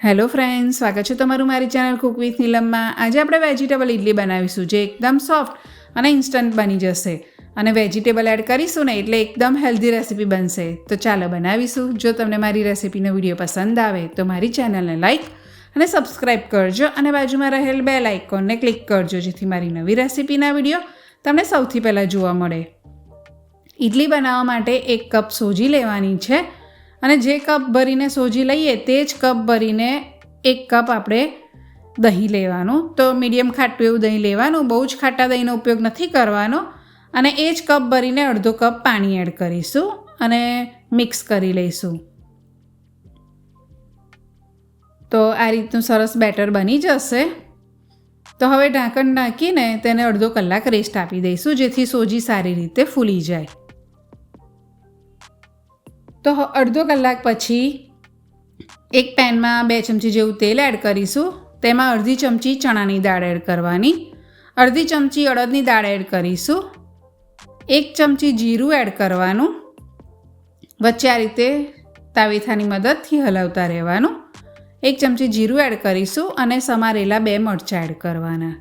Hello friend સ્વાગત છે તમારું મારી ચેનલ કુક વિથ નીલમમાં આજે આપણે વેજીટેબલ ઇડલી બનાવીશું જે એકદમ સોફ્ટ અને ઇન્સ્ટન્ટ બની જશે. અને વેજીટેબલ એડ કરીશું ને એટલે એકદમ હેલ્ધી રેસીપી બનશે. તો ચાલો બનાવીશું. જો તમને મારી રેસીપીનો વીડિયો પસંદ આવે તો મારી ચેનલને લાઇક અને સબસ્ક્રાઇબ કરજો અને બાજુમાં રહેલ બે લાઇકોનને ક્લિક કરજો જેથી મારી નવી રેસીપીના વીડિયો તમને સૌથી પહેલાં જોવા મળે. ઇડલી બનાવવા માટે એક કપ સોજી લેવાની છે. અને જે કપ ભરીને સોજી લઈએ તે જ કપ ભરીને એક કપ આપણે દહીં લેવાનું. તો મીડિયમ ખાટું એવું દહીં લેવાનું. બહુ જ ખાટા દહીંનો ઉપયોગ નથી કરવાનો. અને એ જ કપ ભરીને અડધો કપ પાણી એડ કરીશું અને મિક્સ કરી લઈશું. તો આ રીતનું સરસ બેટર બની જશે. તો હવે ઢાંકણ નાખીને તેને અડધો કલાક રેસ્ટ આપી દઈશું, જેથી સોજી સારી રીતે ફૂલી જાય. તો અડધો કલાક પછી એક પેનમાં બે ચમચી જેવું તેલ એડ કરીશું. તેમાં અડધી ચમચી ચણાની દાળ એડ કરવાની. અડધી ચમચી અડદની દાળ એડ કરીશું. એક ચમચી જીરું એડ કરવાનું. વચ્ચે આ રીતે તાવેથાની મદદથી હલાવતા રહેવાનું. એક ચમચી જીરું એડ કરીશું અને સમારેલા બે મરચાં એડ કરવાના.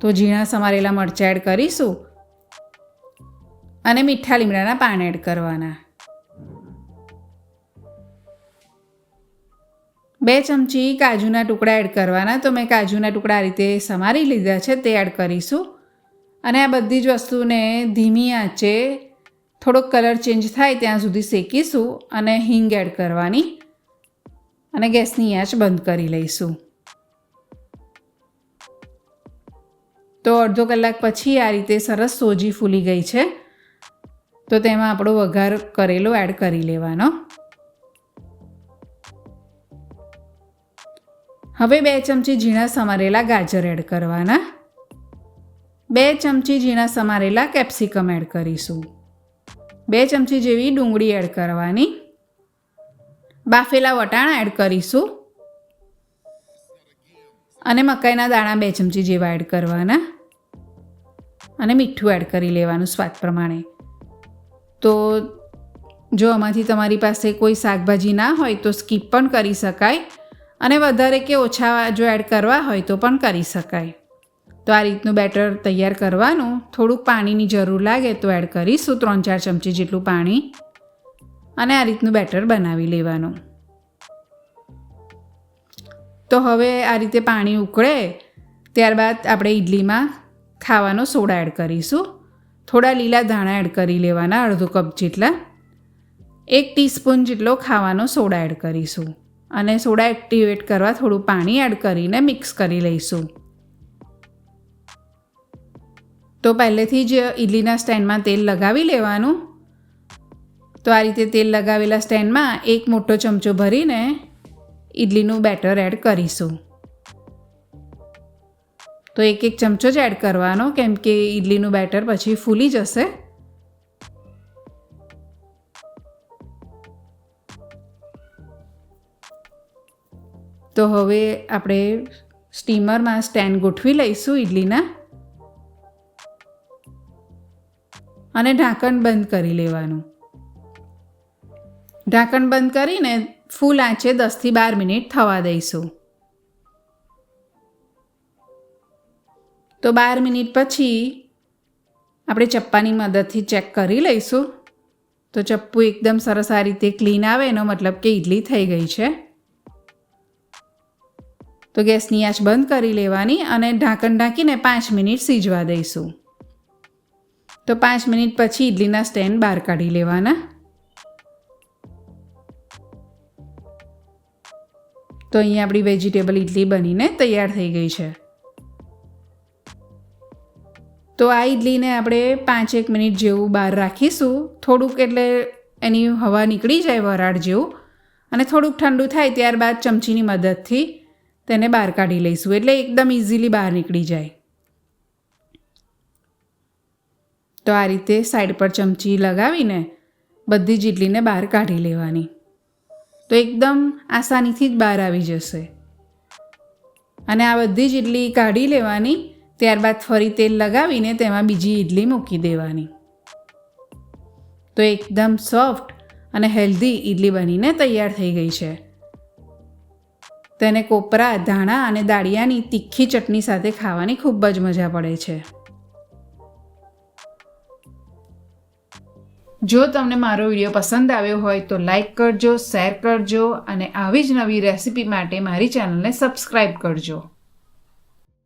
તો ઝીણા સમારેલા મરચાં એડ કરીશું. અને મીઠા લીમડાના પાન એડ કરવાના. બે ચમચી કાજુના ટુકડા એડ કરવાના. તો મેં કાજુના ટુકડા આ રીતે સમારી લીધા છે, તે એડ કરીશું. અને આ બધી જ વસ્તુને ધીમી આંચે થોડોક કલર ચેન્જ થાય ત્યાં સુધી શેકીશું અને હિંગ એડ કરવાની. અને ગેસની આંચ બંધ કરી લઈશું. તો અડધો કલાક પછી આ રીતે સરસ સોજી ફૂલી ગઈ છે. તો તેમાં આપણો વઘાર કરેલો એડ કરી લેવાનો. હવે બે ચમચી ઝીણા સમારેલા ગાજર એડ કરવાના. બે ચમચી ઝીણા સમારેલા કેપ્સિકમ એડ કરીશું. બે ચમચી જેવી ડુંગળી એડ કરવાની. બાફેલા વટાણા એડ કરીશું. અને મકાઈના દાણા બે ચમચી જેવા એડ કરવાના. અને મીઠું એડ કરી લેવાનું સ્વાદ પ્રમાણે. તો જો આમાંથી તમારી પાસે કોઈ શાકભાજી ના હોય તો સ્કીપ પણ કરી શકાય અને વધારે કે ઓછા જો એડ કરવા હોય તો પણ કરી શકાય. તો આ રીતનું બેટર તૈયાર કરવાનું. થોડુંક પાણીની જરૂર લાગે તો એડ કરીશું ત્રણ ચાર ચમચી જેટલું પાણી અને આ રીતનું બેટર બનાવી લેવાનું. તો હવે આ રીતે પાણી ઉકળે, ત્યારબાદ આપણે ઇડલીમાં ખાવાનો સોડા એડ કરીશું. થોડા લીલા ધાણા એડ કરી લેવાના, અડધો કપ જેટલા. એક ટીસ્પૂન જેટલો ખાવાનો સોડા એડ કરીશું. અને સોડા એક્ટિવેટ કરવા થોડું પાણી એડ કરીને મિક્સ કરી લઈશું. તો પહેલેથી જ ઇડલીના સ્ટેન્ડમાં તેલ લગાવી લેવાનું. તો આ રીતે તેલ લગાવેલા સ્ટેન્ડમાં એક મોટો ચમચો ભરીને ઇડલીનું બેટર એડ કરીશું. તો એક એક ચમચો જ એડ કરવાનો, કેમ કે ઇડલીનું બેટર પછી ફૂલી જશે. તો હવે આપણે સ્ટીમરમાં સ્ટેન્ડ ગોઠવી લઈશું ઇડલીના અને ઢાંકણ બંધ કરી લેવાનું. ઢાંકણ બંધ કરીને ફૂલ આંચે દસથી બાર મિનિટ થવા દઈશું. તો બાર મિનિટ પછી આપણે ચપ્પાની મદદથી ચેક કરી લઈશું. તો ચપ્પુ એકદમ સરસ આ રીતે ક્લીન આવે, એનો મતલબ કે ઇડલી થઈ ગઈ છે. તો ગેસની આંચ બંધ કરી લેવાની અને ઢાંકણ ઢાંકીને પાંચ મિનિટ સીજવા દઈશું. તો પાંચ મિનિટ પછી ઇડલીના સ્ટેન્ડ બહાર કાઢી લેવાના. તો અહીંયા આપણી વેજીટેબલ ઇડલી બનીને તૈયાર થઈ ગઈ છે. તો આ ઇડલીને આપણે પાંચ એક મિનિટ જેવું બહાર રાખીશું. થોડુંક એટલે એની હવા નીકળી જાય વરાળ જેવું અને થોડુંક ઠંડુ થાય ત્યારબાદ ચમચીની મદદથી તેને બહાર કાઢી લઈશું. એટલે એકદમ ઇઝીલી બહાર નીકળી જાય. તો આ રીતે સાઈડ પર ચમચી લગાવીને બધી જ ઇડલીને બહાર કાઢી લેવાની. તો એકદમ આસાનીથી જ બહાર આવી જશે. અને આ બધી જ ઇડલી કાઢી લેવાની. ત્યારબાદ ફરી તેલ લગાવીને તેમાં બીજી ઇડલી મૂકી દેવાની. તો એકદમ સોફ્ટ અને હેલ્ધી ઇડલી બનીને તૈયાર થઈ ગઈ છે. તેને કોપરા, ધાણા અને દાળિયાની તીખી ચટણી સાથે ખાવાની ખૂબ જ મજા પડે છે. જો તમને મારો વીડિયો પસંદ આવ્યો હોય તો લાઈક કરજો, શેર કરજો અને આવી જ નવી રેસિપી માટે મારી ચેનલને સબસ્ક્રાઈબ કરજો.